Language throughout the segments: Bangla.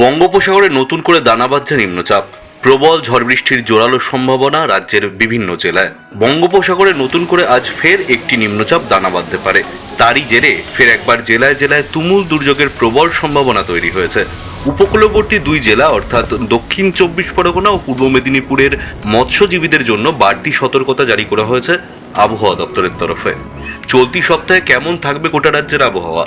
বঙ্গোপসাগরে নতুন করে দানা বাঁধছে নিম্নচাপ। প্রবল ঝড় বৃষ্টির জোরালো সম্ভাবনা রাজ্যের বিভিন্ন জেলায়। বঙ্গোপসাগরে নতুন করে আজ ফের একটি নিম্নচাপ দানা বাঁধতে পারে। তারই জেরে ফের একবার জেলায় জেলায় তুমুল দুর্যোগের প্রবল সম্ভাবনা তৈরি হয়েছে। উপকূলবর্তী দুই জেলা, অর্থাৎ দক্ষিণ চব্বিশ পরগনা ও পূর্ব মেদিনীপুরের মৎস্যজীবীদের জন্য বাড়তি সতর্কতা জারি করা হয়েছে আবহাওয়া দপ্তরের তরফে। চলতি সপ্তাহে কেমন থাকবে গোটা রাজ্যের আবহাওয়া?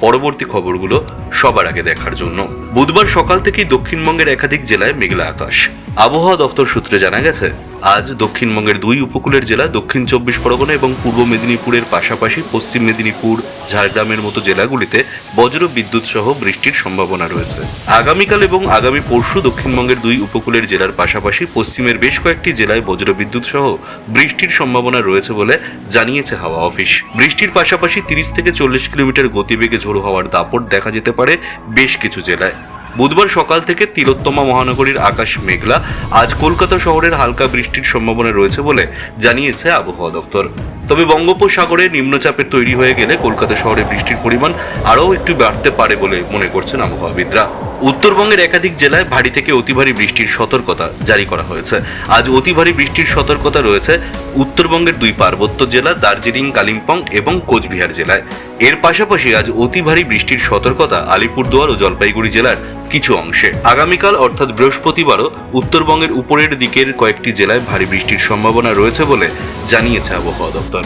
পরবর্তী খবরগুলো সবার আগে দেখার জন্য। বুধবার সকাল থেকেই দক্ষিণবঙ্গের একাধিক জেলায় মেঘলা আকাশ। আবহাওয়া দপ্তর সূত্রে জানা গেছে, আজ দক্ষিণবঙ্গের দুই উপকূলের জেলা দক্ষিণ চব্বিশ পরগনা এবং পূর্ব মেদিনীপুরের পাশাপাশি পশ্চিম মেদিনীপুর, ঝাড়গ্রামের মতো জেলাগুলিতে বজ্র বিদ্যুৎ সহ বৃষ্টির সম্ভাবনা রয়েছে। আগামীকাল এবং আগামী পরশু দক্ষিণবঙ্গের দুই উপকূলের জেলার পাশাপাশি পশ্চিমের বেশ কয়েকটি জেলায় বজ্র বিদ্যুৎ সহ বৃষ্টির সম্ভাবনা রয়েছে বলে জানিয়েছে হাওয়া অফিস। বৃষ্টির পাশাপাশি তিরিশ থেকে চল্লিশ কিলোমিটার গতিবেগে ঝোড়ো হওয়ার দাপট দেখা যেতে পারে বেশ কিছু জেলায়। বুধবার সকাল থেকে তিলোত্তমা মহানগরীর আকাশ মেঘলা। আজ কলকাতা শহরের হালকা বৃষ্টির সম্ভাবনা রয়েছে বলে জানিয়েছে আবহাওয়া দপ্তর। তবে বঙ্গোপসাগরে নিম্নচাপের তৈরি হয়ে গেলে কলকাতা শহরে বৃষ্টির পরিমাণ আরও একটু বাড়তে পারে বলে মনে করছেন আবহাওয়াবিদরা। উত্তরবঙ্গের একাধিক জেলায় ভারী থেকে অতি ভারী বৃষ্টির সতর্কতা জারি করা হয়েছে। আজ অতি ভারী বৃষ্টির সতর্কতা রয়েছে উত্তরবঙ্গের দুই পার্বত্য জেলা, দার্জিলিং, কালিম্পং এবং কোচবিহার জেলায়। এর পাশাপাশি আজ অতি ভারী বৃষ্টির সতর্কতা আলিপুরদুয়ার ও জলপাইগুড়ি জেলার কিছু অংশে। আগামীকাল, অর্থাৎ বৃহস্পতিবারও, উত্তরবঙ্গের উপরের দিকের কয়েকটি জেলায় ভারী বৃষ্টির সম্ভাবনা রয়েছে বলে জানিয়েছে আবহাওয়া দপ্তর।